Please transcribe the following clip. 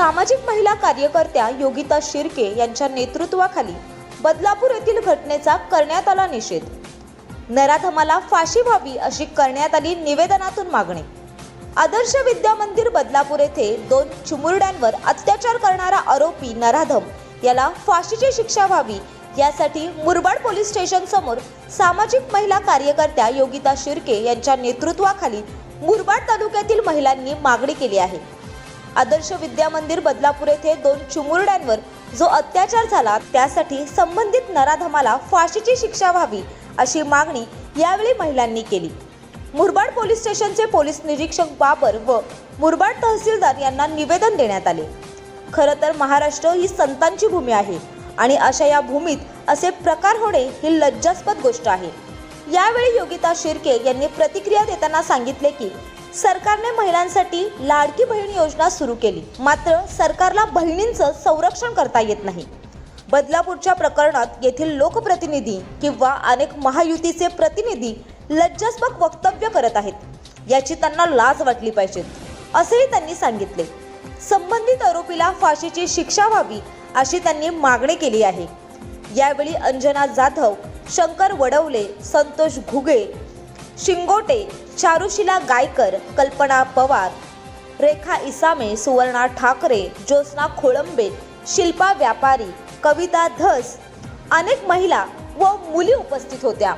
सामाजिक महिला कार्यकर्त्या योगिता शिर्के यांच्या नेतृत्वाखाली बदलापूर येथील घटनेचा करण्यात आला निषेध. नराधमाला फाशी व्हावी अशी करण्यात आली निवेदनातून मागणी. आदर्श विद्या मंदिर बदलापूर येथे दोन चिमुरड्यांवर अत्याचार करणारा आरोपी नराधम याला फाशीची शिक्षा व्हावी यासाठी मुरबाड पोलीस स्टेशन समोर सामाजिक महिला कार्यकर्त्या योगिता शिर्के यांच्या नेतृत्वाखाली मुरबाड तालुक्यातील महिलांनी मागणी केली आहे. आदर्श विद्या मंदिर बदलापूर येथे दोन चिमुरड्यांवर जो अत्याचार झाला त्यासाठी संबंधित नराधमाला फाशीची शिक्षा व्हावी अशी मागणी यावेळी महिलांनी केली. मुरबाड पोलीस स्टेशनचे पोलीस निरीक्षक बाबर व मुरबाड तहसीलदार यांना निवेदन देण्यात आले. खरं तर महाराष्ट्र ही संतांची भूमी आहे आणि अशा या भूमीत असे प्रकार होणे ही लज्जास्पद गोष्ट आहे. यावेळी योगिता शिर्के यांनी प्रतिक्रिया देताना सांगितले की सरकारने महिलांसाठी लाडकी बहीण योजना सुरू केली. मात्र सरकारला बहिणींचं संरक्षण करता येत नाही. बदलापूरच्या प्रकरणात येथील लोकप्रतिनिधी किंवा अनेक महायुतीचे प्रतिनिधी लज्जास्पद वक्तव्य करत आहेत. याची त्यांना लाज वाटली पाहिजे असेही त्यांनी सांगितले. संबंधित आरोपीला फाशीची शिक्षा व्हावी अशी त्यांनी मागणी केली आहे. यावेळी अंजना जाधव शंकर वडवले संतोष घुगे शिंगोटे चारुशिला गायकर कल्पना पवार रेखा इसामे सुवर्णा ठाकरे ज्योत्स्ना खोळंबे शिल्पा व्यापारी कविता धस अनेक महिला व मुली उपस्थित होत्या.